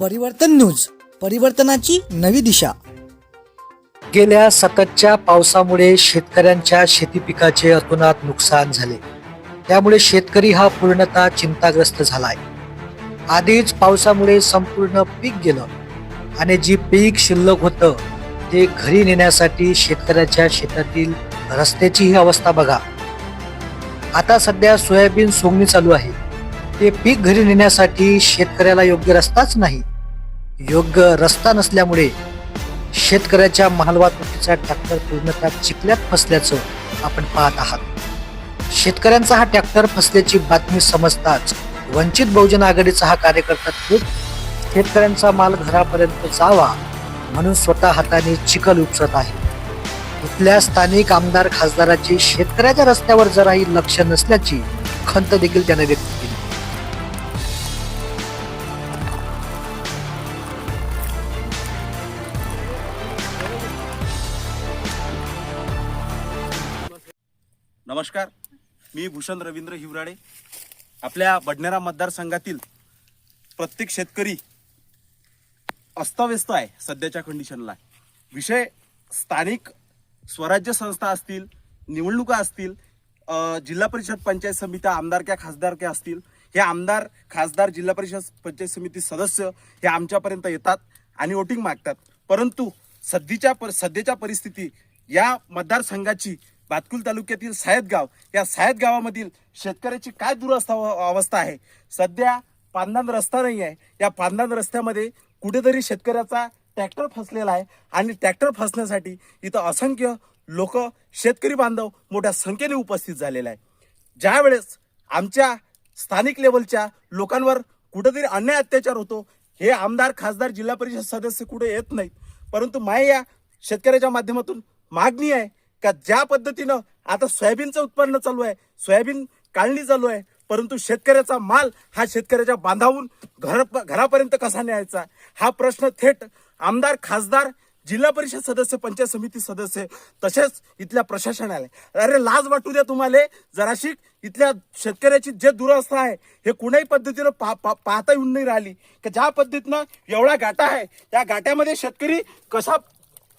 परिवर्तन न्यूज परिवर्तनाची नवी दिशा. गेल्या सततच्या पावसामुळे शेतकऱ्यांच्या शेती पिकाचे अतोनात नुकसान झाले. त्यामुळे शेतकरी हा पूर्णतः चिंताग्रस्त झालाय. आधीच पावसामुळे संपूर्ण पीक गेलं आणि जी पीक शिल्लक होतं ते घरी नेण्यासाठी शेतकऱ्याच्या शेतातील रस्त्याची ही अवस्था बघा. आता सध्या सोयाबीन सोंगणी चालू आहे. ते पीक घरी नेण्यासाठी शेतकऱ्याला योग्य रस्ताच नाही. योग्य रस्ता नसल्यामुळे शेतकऱ्याच्या मालवाहतुकीचा ट्रॅक्टर पूर्णतः चिखल्यात फसल्याचं आपण पाहत आहात. शेतकऱ्यांचा हा ट्रॅक्टर फसल्याची बातमी समजताच वंचित बहुजन आघाडीचा हा कार्यकर्ता थेट शेतकऱ्यांचा माल घरापर्यंत जावा म्हणून स्वतः हाताने चिखल उपसत आहे. इथल्या स्थानिक आमदार खासदाराची शेतकऱ्याच्या रस्त्यावर जराही लक्ष नसल्याची खंत देखील त्याने व्यक्त नमस्कार. मी भूषण रवींद्र हिवराडे. आपल्या बडनेरा मतदारसंघातील प्रत्येक शेतकरी अस्ताव्यस्त आहे सध्याच्या कंडिशनला विषय स्थानिक स्वराज्य संस्था असतील निवडणुका असतील जिल्हा परिषद पंचायत समित्या आमदारक्या खासदारक्या असतील हे आमदार खासदार जिल्हा परिषद पंचायत समिती सदस्य हे आमच्यापर्यंत येतात आणि वोटिंग मागतात. परंतु सध्याच्या पर सध्याच्या परिस्थिती या मतदारसंघाची बातकुल तालुक्यातील सायदगाव या सायद गावामधील शेतकऱ्याची काय दुरवस्था अवस्था आहे? सध्या पांदान रस्ता नाही आहे. या पांदान रस्त्यामध्ये कुठेतरी शेतकऱ्याचा ट्रॅक्टर फसलेला आहे आणि ट्रॅक्टर फसण्यासाठी इथं असंख्य लोक शेतकरी बांधव मोठ्या संख्येने उपस्थित झालेला आहे ज्यावेळेस आमच्या स्थानिक लेवलच्या लोकांवर कुठेतरी अन्याय अत्याचार होतो हे आमदार खासदार जिल्हा परिषद सदस्य कुठे येत नाहीत. परंतु माय या शेतकऱ्याच्या माध्यमातून मागणी आहे का ज्या पद्धतीनं आता सोयाबीनचं उत्पन्न चालू आहे सोयाबीन काढणी चालू आहे परंतु शेतकऱ्याचा माल हा शेतकऱ्याच्या बांधावून घर घरापर्यंत कसा न्यायचा? हा प्रश्न थेट आमदार खासदार जिल्हा परिषद सदस्य पंचायत समिती सदस्य तसेच इथल्या प्रशासनाला. अरे लाज वाटू द्या तुम्हाला जराशी इथल्या शेतकऱ्याची जे दुरवस्था आहे हे कुणाही पद्धतीनं पा, पा, पाहता येऊन नाही राहिली. की ज्या पद्धतीनं एवढा गाठा आहे त्या गाट्यामध्ये शेतकरी कसा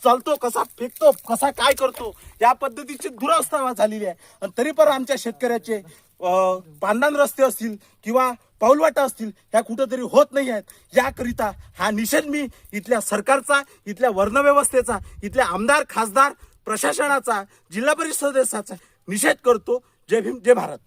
चालतो कसा फेकतो कसा काय करतो या पद्धतीची दुरावस्था झालेली आहे. आणि तरी पण आमच्या शेतकऱ्याचे अं, पांदान रस्ते असतील किंवा पाऊलवाटा असतील ह्या कुठंतरी होत नाही आहेत. याकरिता हा निषेध मी इथल्या सरकारचा इथल्या वर्णव्यवस्थेचा इथल्या आमदार खासदार प्रशासनाचा जिल्हा परिषद सदस्याचा निषेध करतो. जय भीम जय भारत.